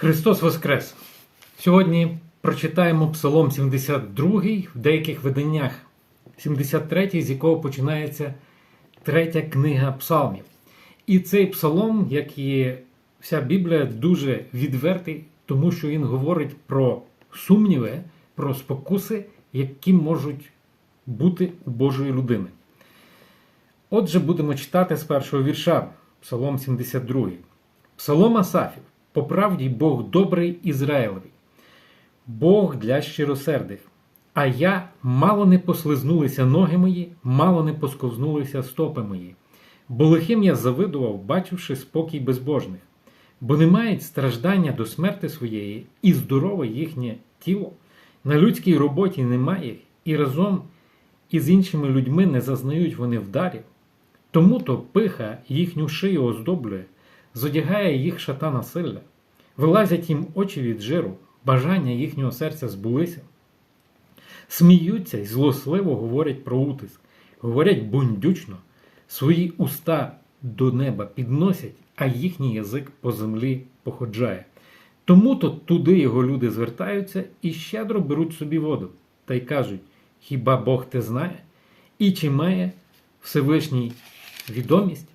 Христос Воскрес! Сьогодні прочитаємо Псалом 72 в деяких виданнях, 73, з якого починається третя книга псалмів. І цей псалом, як і вся Біблія, дуже відвертий, тому що він говорить про сумніви, про спокуси, які можуть бути у Божої людини. Отже, будемо читати з першого вірша, Псалом 72. Псалом Асафів. По правді Бог добрий Ізраїлеві, Бог для щиросердих. А я мало не послизнулися ноги мої, мало не посковзнулися стопи мої. Бо лихим я завидував, бачивши спокій безбожних, бо не мають страждання до смерти своєї, і здорове їхнє тіло. На людській роботі немає і разом із іншими людьми не зазнають вони вдарів. Тому то пиха їхню шию оздоблює, зодягає їх шата насилля, вилазять їм очі від жиру, бажання їхнього серця збулися. Сміються й злосливо говорять про утиск, говорять бундючно, свої уста до неба підносять, а їхній язик по землі походжає. Тому то туди його люди звертаються і щедро беруть собі воду, та й кажуть: Хіба Бог те знає? І чи має Всевишній відомість,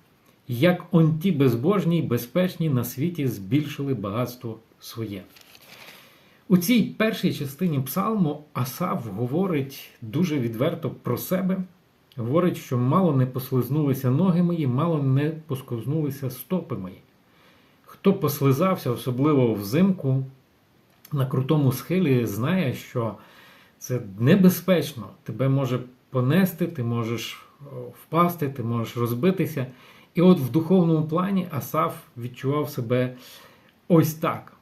як он ті безбожні й безпечні на світі збільшили багатство своє. У цій першій частині псалму Асав говорить дуже відверто про себе, говорить, що мало не послизнулися ноги мої, мало не посковзнулися стопи мої. Хто послизався, особливо взимку, на крутому схилі, знає, що це небезпечно, тебе може понести, ти можеш впасти, ти можеш розбитися. І от в духовному плані Асаф відчував себе ось так.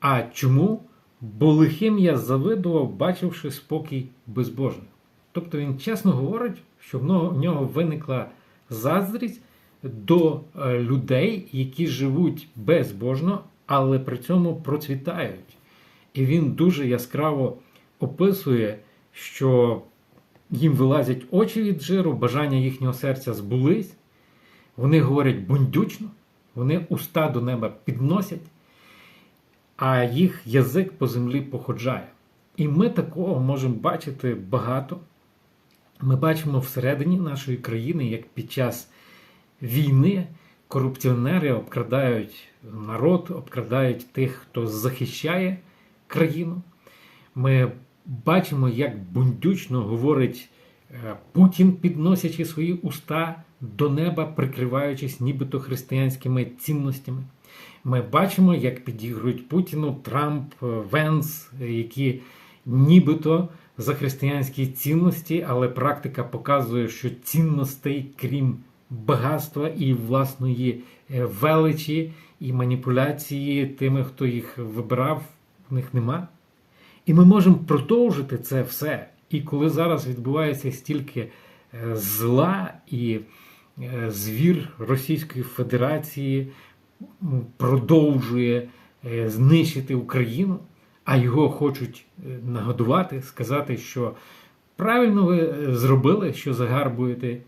А чому? Бо лихим я завидував, бачивши спокій безбожних. Тобто він чесно говорить, що в нього виникла заздрість до людей, які живуть безбожно, але при цьому процвітають. І він дуже яскраво описує, що їм вилазять очі від жиру, бажання їхнього серця збулись. Вони говорять бундючно, вони уста до неба підносять, а їх язик по землі походжає. І ми такого можемо бачити багато. Ми бачимо всередині нашої країни, як під час війни корупціонери обкрадають народ, обкрадають тих, хто захищає країну. Ми бачимо, як бундючно говорить Путін, підносячи свої уста до неба, прикриваючись нібито християнськими цінностями. Ми бачимо, як підігрують Путіну Трамп, Венс, які нібито за християнські цінності, але практика показує, що цінностей, крім багатства і власної величі і маніпуляції тими, хто їх вибирав, в них нема. І ми можемо продовжити це все. І коли зараз відбувається стільки зла і звір Російської Федерації продовжує знищити Україну, а його хочуть нагодувати, сказати, що правильно ви зробили, що загарбуєте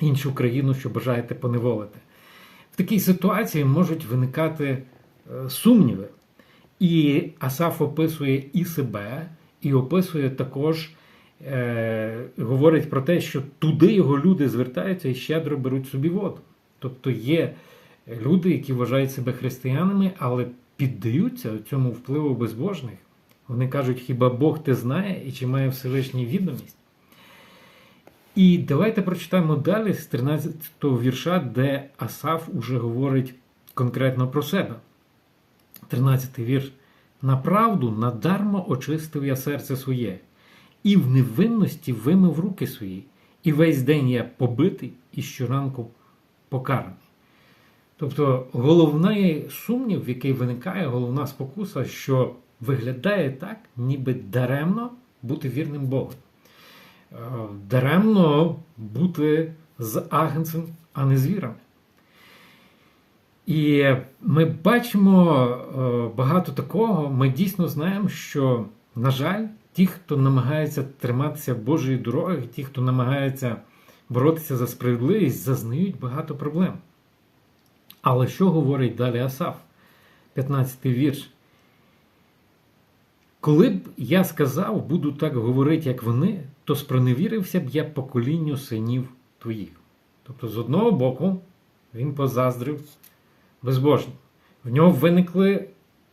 іншу країну, що бажаєте поневолити. В такій ситуації можуть виникати сумніви. І Асаф описує і себе, і описує також, е, говорить про те, що туди його люди звертаються і щедро беруть собі воду. Тобто є люди, які вважають себе християнами, але піддаються цьому впливу безбожних. Вони кажуть, хіба Бог те знає і чи має Всевишній відомість? І давайте прочитаємо далі з 13-го вірша, де Асаф уже говорить конкретно про себе. 13 вірш. Направду надармо очистив я серце своє, і в невинності вимив руки свої, і весь день я побитий і щоранку покараний. Тобто головний сумнів, який виникає, головна спокуса, що виглядає так, ніби даремно бути вірним Богу. Даремно бути з агнцем, а не з вірами. І ми бачимо багато такого. Ми дійсно знаємо, що, на жаль, ті, хто намагається триматися Божої дороги, ті, хто намагається боротися за справедливість, зазнають багато проблем. Але що говорить далі Асаф? 15 вірш. Коли б я сказав, буду так говорити, як вони, то спроневірився б я поколінню синів твоїх. Тобто, з одного боку, він позаздрив безбожнім. В нього виникли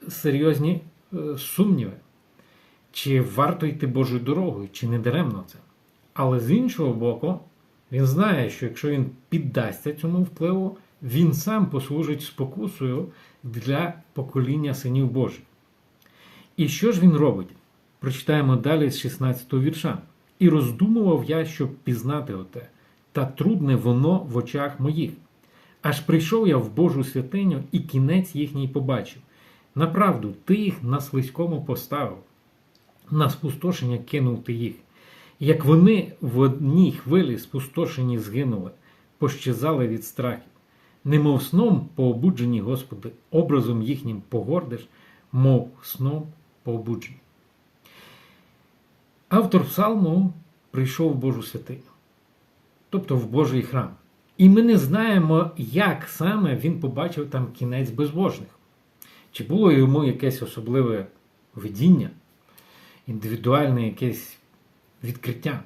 серйозні е, сумніви, чи варто йти Божою дорогою, чи не даремно це. Але з іншого боку, він знає, що якщо він піддасться цьому впливу, він сам послужить спокусою для покоління синів Божих. І що ж він робить? Прочитаємо далі з 16 вірша. І роздумував я, щоб пізнати оте, та трудне воно в очах моїх. Аж прийшов я в Божу святиню, і кінець їхній побачив. Направду, ти їх на слизькому поставив, на спустошення кинув ти їх. Як вони в одній хвилі спустошені згинули, пощезали від страхів, немов сном пообуджені, Господи, образом їхнім погордиш, мов сном пообуджені. Автор псалму прийшов в Божу святиню, тобто в Божий храм. І ми не знаємо, як саме він побачив там кінець безбожних. Чи було йому якесь особливе видіння, індивідуальне якесь відкриття.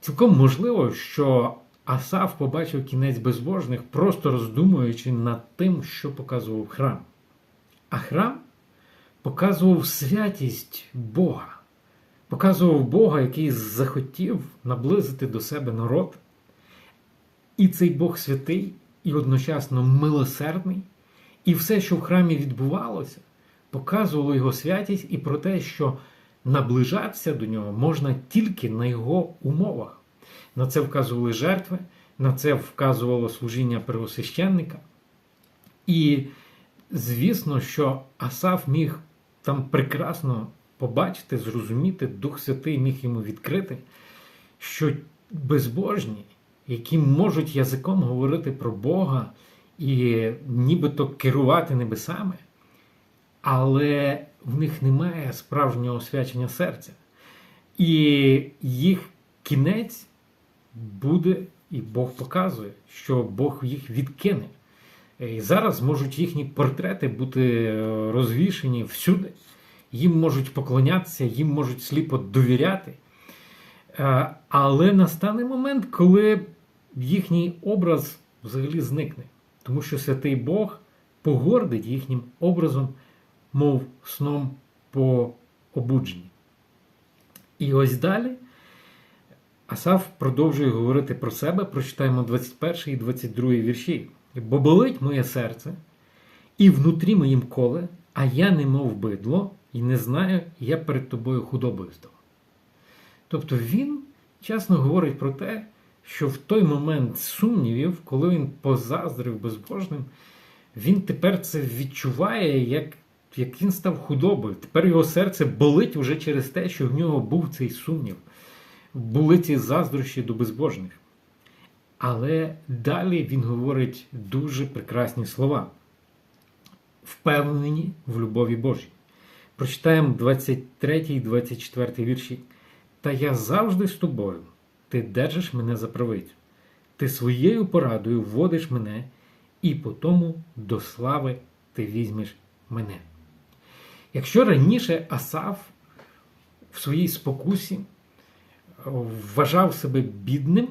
Цілком можливо, що Асав побачив кінець безбожних, просто роздумуючи над тим, що показував храм. А храм показував святість Бога, показував Бога, який захотів наблизити до себе народ. І цей Бог святий, і одночасно милосердний, і все, що в храмі відбувалося, показувало його святість і про те, що наближатися до нього можна тільки на його умовах. На це вказували жертви, на це вказувало служіння первосвященника. І звісно, що Асаф міг там прекрасно побачити, зрозуміти, Дух Святий міг йому відкрити, що безбожні, які можуть язиком говорити про Бога і нібито керувати небесами, але в них немає справжнього освячення серця. І їх кінець буде, і Бог показує, що Бог їх відкине. І зараз можуть їхні портрети бути розвішені всюди. Їм можуть поклонятися, їм можуть сліпо довіряти. Але настане момент, коли їхній образ взагалі зникне. Тому що святий Бог погордить їхнім образом, мов сном по обудженні. І ось далі Асаф продовжує говорити про себе, прочитаємо 21 і 22 вірші. Бо болить моє серце, і внутрі моїм коле, а я не мов бидло, і не знаю, я перед тобою худобою став. Тобто він чесно говорить про те, що в той момент сумнівів, коли він позаздрив безбожним, він тепер це відчуває, як як він став худобою. Тепер його серце болить уже через те, що в нього був цей сумнів, були ці заздрощі до безбожних. Але далі він говорить дуже прекрасні слова, впевнені в любові Божій. Прочитаємо 23 і 24 вірші. Та я завжди з тобою, ти держиш мене за правицю, ти своєю порадою вводиш мене, і по тому до слави ти візьмеш мене. Якщо раніше Асаф в своїй спокусі вважав себе бідним,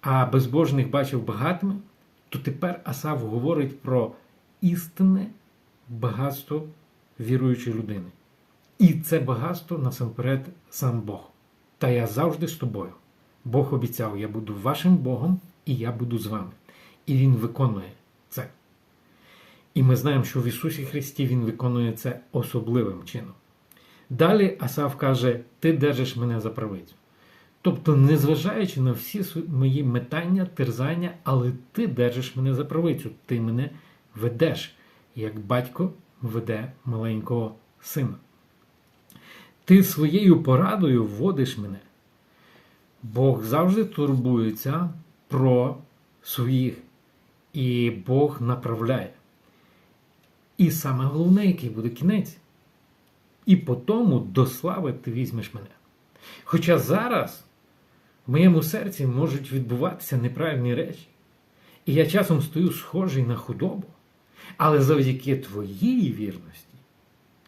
а безбожних бачив багатими, то тепер Асав говорить про істинне багатство віруючої людини. І це багатство насамперед сам Бог. Та я завжди з тобою. Бог обіцяв, я буду вашим Богом, і я буду з вами. І Він виконує це. І ми знаємо, що в Ісусі Христі Він виконує це особливим чином. Далі Асав каже: Ти держиш мене за правицю. Тобто, незважаючи на всі мої метання, терзання, але ти держиш мене за правицю, ти мене ведеш, як батько веде маленького сина. Ти своєю порадою вводиш мене. Бог завжди турбується про своїх, і Бог направляє. І саме головне, який буде кінець. І по тому до слави ти візьмеш мене. Хоча зараз в моєму серці можуть відбуватися неправильні речі. І я часом стою схожий на худобу. Але завдяки твоїй вірності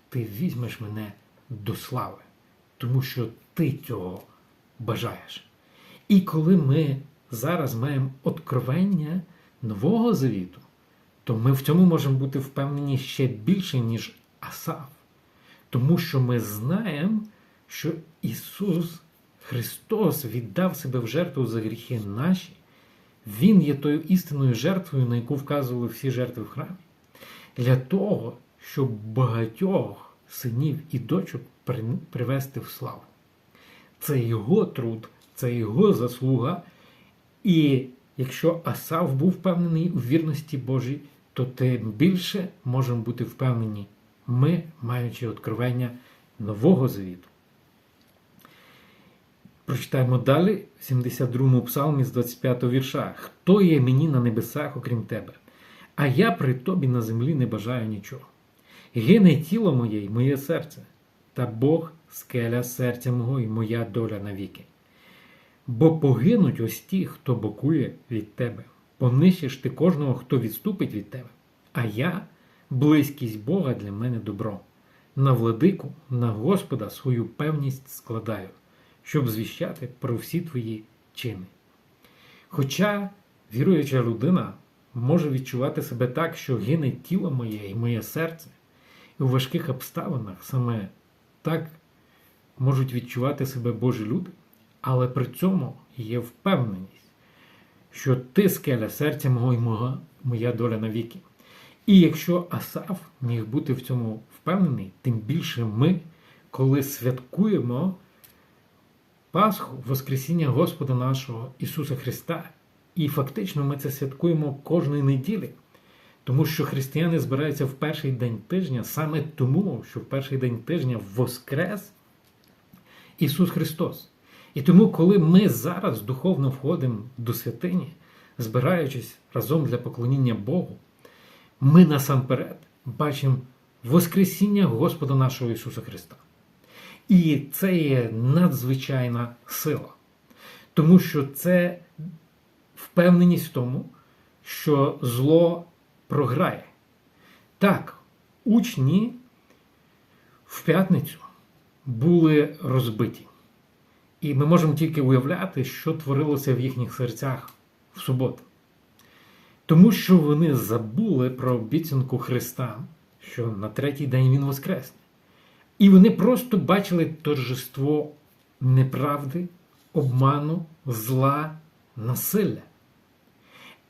ти візьмеш мене до слави, тому що ти цього бажаєш. І коли ми зараз маємо откровення Нового Завіту, то ми в цьому можемо бути впевнені ще більше, ніж Асав. Тому що ми знаємо, що Ісус Христос віддав себе в жертву за гріхи наші. Він є тою істинною жертвою, на яку вказували всі жертви в храмі, для того, щоб багатьох синів і дочок привести в славу. Це його труд, це його заслуга. І якщо Асав був впевнений у вірності Божій, то тим більше можемо бути впевнені ми, маючи откровення Нового Завіту. Прочитаємо далі, в 72-му псалмі з 25 вірша. Хто є мені на небесах, окрім тебе? А я при тобі на землі не бажаю нічого. Гине тіло моє й моє серце, та Бог скеля серця мого і моя доля навіки. Бо погинуть ось ті, хто бокує від тебе. Понищиш ти кожного, хто відступить від тебе. А я, близькість Бога для мене добро. На владику, на Господа свою певність складаю, щоб звіщати про всі твої чини. Хоча віруюча людина може відчувати себе так, що гине тіло моє і моє серце, і у важких обставинах саме так можуть відчувати себе Божі люди, але при цьому є впевненість, що ти скеля серця мого і мого, моя доля навіки. І якщо Асав міг бути в цьому впевнений, тим більше ми, коли святкуємо Пасху, Воскресіння Господа нашого Ісуса Христа, і фактично ми це святкуємо кожної неділі, тому що християни збираються в перший день тижня саме тому, що в перший день тижня воскрес Ісус Христос. І тому, коли ми зараз духовно входимо до святині, збираючись разом для поклоніння Богу, ми насамперед бачимо Воскресіння Господа нашого Ісуса Христа. І це є надзвичайна сила, тому що це впевненість в тому, що зло програє. Так, учні в п'ятницю були розбиті. І ми можемо тільки уявляти, що творилося в їхніх серцях в суботу. Тому що вони забули про обіцянку Христа, що на третій день Він воскресне. І вони просто бачили торжество неправди, обману, зла, насилля.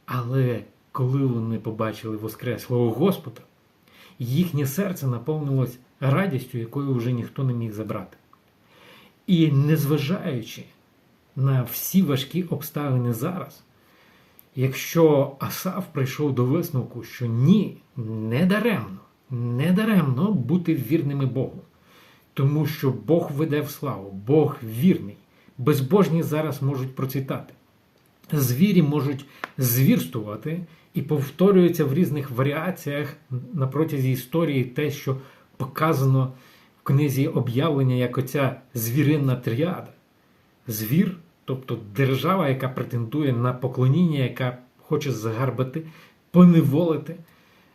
Але коли вони побачили Воскреслого Господа, їхнє серце наповнилось радістю, якою вже ніхто не міг забрати. І незважаючи на всі важкі обставини зараз, якщо Асав прийшов до висновку, що ні, не даремно, не даремно бути вірними Богу, тому що Бог веде в славу, Бог вірний, безбожні зараз можуть процвітати. Звірі можуть звірствувати і повторюється в різних варіаціях на протязі історії те, що показано книзі об'явлення як оця звіринна тріада. Звір, тобто держава, яка претендує на поклоніння, яка хоче загарбати, поневолити, е,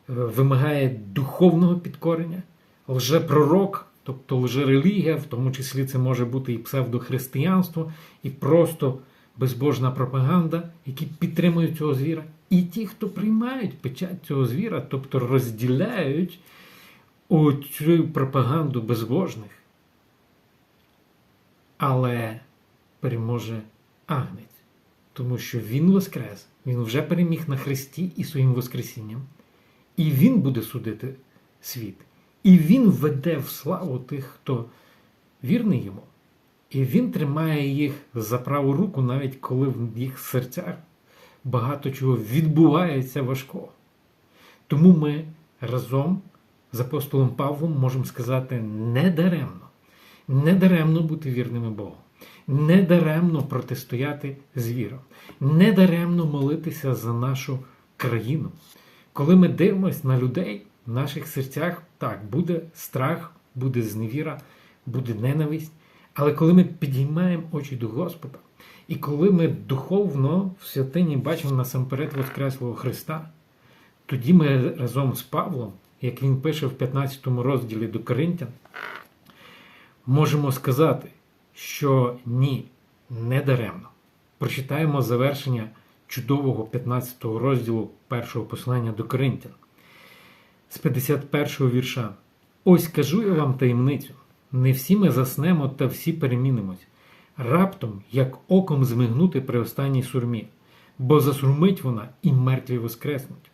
вимагає духовного підкорення, лжепророк, тобто лжерелігія, в тому числі це може бути і псевдохристиянство, і просто безбожна пропаганда, які підтримують цього звіра, і ті, хто приймають печать цього звіра, тобто розділяють оцю пропаганду безбожних. Але переможе Агнець, тому що Він воскрес, Він вже переміг на Христі і своїм Воскресінням, і Він буде судити світ. І Він веде в славу тих, хто вірний йому. І він тримає їх за праву руку, навіть коли в їх серцях багато чого відбувається важко. Тому ми разом з апостолом Павлом можемо сказати не даремно, не даремно бути вірними Богу, не даремно протистояти звірам, не даремно молитися за нашу країну. Коли ми дивимося на людей, в наших серцях так, буде страх, буде зневіра, буде ненависть. Але коли ми підіймаємо очі до Господа, і коли ми духовно в святині бачимо насамперед Воскреслого Христа, Тоді ми разом з Павлом, як він пише в 15 розділі до Коринтян, можемо сказати, що ні, не даремно. Прочитаємо завершення чудового 15 розділу першого послання до Коринтян з 51 вірша. Ось кажу я вам таємницю: не всі ми заснемо та всі перемінимось, раптом, як оком змигнути при останній сурмі, бо засурмить вона і мертві воскреснуть.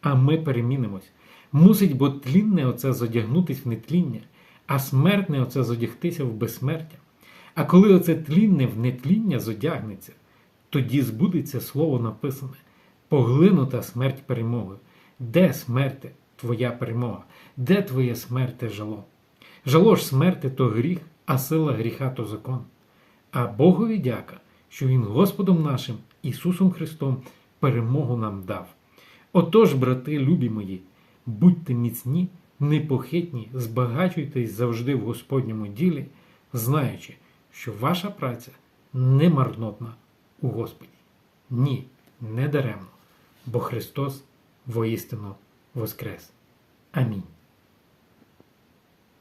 А ми перемінимось. Мусить бо тлінне оце зодягнутись в нетління, а смертне оце зодягтися в безсмертя. А коли оце тлінне в нетління зодягнеться, тоді збудеться слово написане поглинута смерть перемогою. Де смерти твоя перемога? Де твоє смерте жало? Жало ж смерти то гріх, а сила гріха то закон. А Богові дяка, що Він Господом нашим Ісусом Христом перемогу нам дав. Отож, брати, любі мої, будьте міцні, непохитні, збагачуйтесь завжди в Господньому ділі, знаючи, що ваша праця не марнотна у Господі. Ні, не даремно, бо Христос воістину воскрес. Амінь.